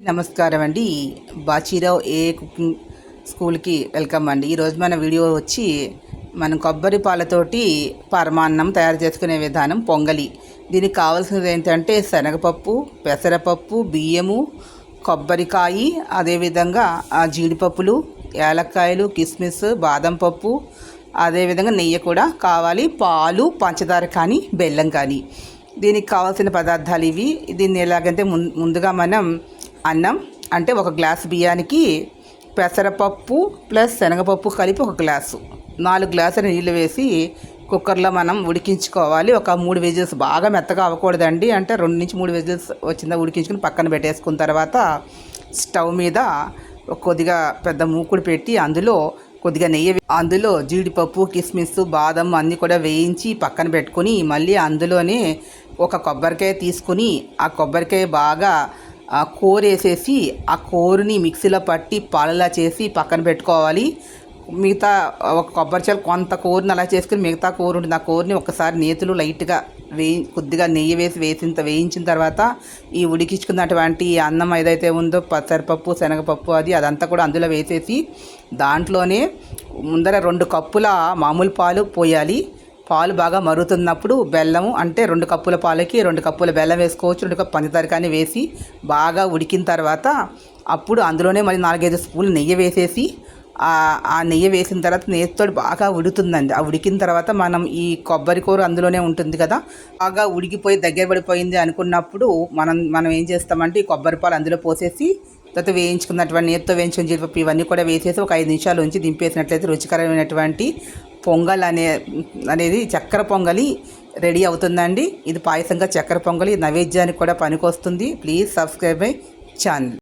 నమస్కారం అండి. బాచీరావు ఏ కుకింగ్ స్కూల్కి వెల్కమ్ అండి. ఈరోజు మన వీడియో వచ్చి మనం కొబ్బరి పాలతోటి పరమాన్నం తయారు చేసుకునే విధానం పొంగలి. దీనికి కావాల్సినది ఏంటంటే శనగపప్పు పెసరపప్పు బియ్యము కొబ్బరికాయ అదేవిధంగా ఆ జీడిపప్పులు ఏలక్కాయలు కిస్మిస్ బాదం పప్పు అదేవిధంగా నెయ్యి కూడా కావాలి. పాలు పంచదార కానీ బెల్లం కానీ. దీనికి కావాల్సిన పదార్థాలు ఇవి. దీన్ని ఎలాగంటే ముందుగా మనం అన్నం అంటే ఒక గ్లాస్ బియ్యానికి పెసరపప్పు ప్లస్ శనగపప్పు కలిపి ఒక గ్లాసు. నాలుగు గ్లాసుల నీళ్ళు వేసి కుక్కర్లో మనం ఉడికించుకోవాలి. ఒక మూడు వెజిల్స్ బాగా మెత్తగా అవ్వకూడదండి. అంటే రెండు నుంచి మూడు వెజిల్స్ వచ్చిందా ఉడికించుకుని పక్కన పెట్టేసుకున్న తర్వాత స్టవ్ మీద కొద్దిగా పెద్ద మూకుడు పెట్టి అందులో కొద్దిగా నెయ్యి అందులో జీడిపప్పు కిస్మిస్ బాదం అన్నీ కూడా వేయించి పక్కన పెట్టుకుని మళ్ళీ అందులోనే ఒక కొబ్బరికాయ తీసుకుని ఆ కొబ్బరికాయ బాగా ఆ కూర వేసేసి ఆ కూరని మిక్సీలో పట్టి పాలలా చేసి పక్కన పెట్టుకోవాలి. మిగతా ఒక కొబ్బరి చాలు కొంత కూరని అలా చేసుకుని మిగతా కూర ఉంటుంది. ఆ కూరని ఒకసారి నేతులు లైట్గా వేయి కొద్దిగా నెయ్యి వేసి వేసిన వేయించిన తర్వాత ఈ ఉడికించుకున్నటువంటి అన్నం ఏదైతే ఉందో పచ్చరిపప్పు శనగపప్పు అది అదంతా కూడా అందులో వేసేసి దాంట్లోనే ముందర రెండు కప్పుల మామూలు పాలు పోయాలి. పాలు బాగా మరుగుతున్నప్పుడు బెల్లము అంటే రెండు కప్పుల పాలకి రెండు కప్పుల బెల్లం వేసుకోవచ్చు రెండు కప్పు పంచదార కానీ వేసి బాగా ఉడికిన తర్వాత అప్పుడు అందులోనే మరి నాలుగైదు స్పూన్లు నెయ్యి వేసేసి ఆ- నెయ్యి వేసిన తర్వాత నెయ్యితో బాగా ఉడుతుందండి ఆ ఉడికిన తర్వాత మనం ఈ కొబ్బరి కూర అందులోనే ఉంటుంది కదా బాగా ఉడికిపోయి దగ్గర పడిపోయింది అనుకున్నప్పుడు మనం మనం ఏం చేస్తామంటే ఈ కొబ్బరి పాలు అందులో పోసేసి తర్వాత వేయించుకున్నటువంటి నేతితో వేయించుకున్న జీడిపప్పు ఇవన్నీ కూడా వేసేసి ఒక ఐదు నిమిషాలు ఉంచి దింపేసినట్లయితే రుచికరమైనటువంటి పొంగల్ అనే అనేది చక్కెర పొంగలి రెడీ అవుతుందండి. ఇది పాయసంగా చక్కెర పొంగలి నైవేద్యానికి కూడా పనికొస్తుంది. Please subscribe my channel.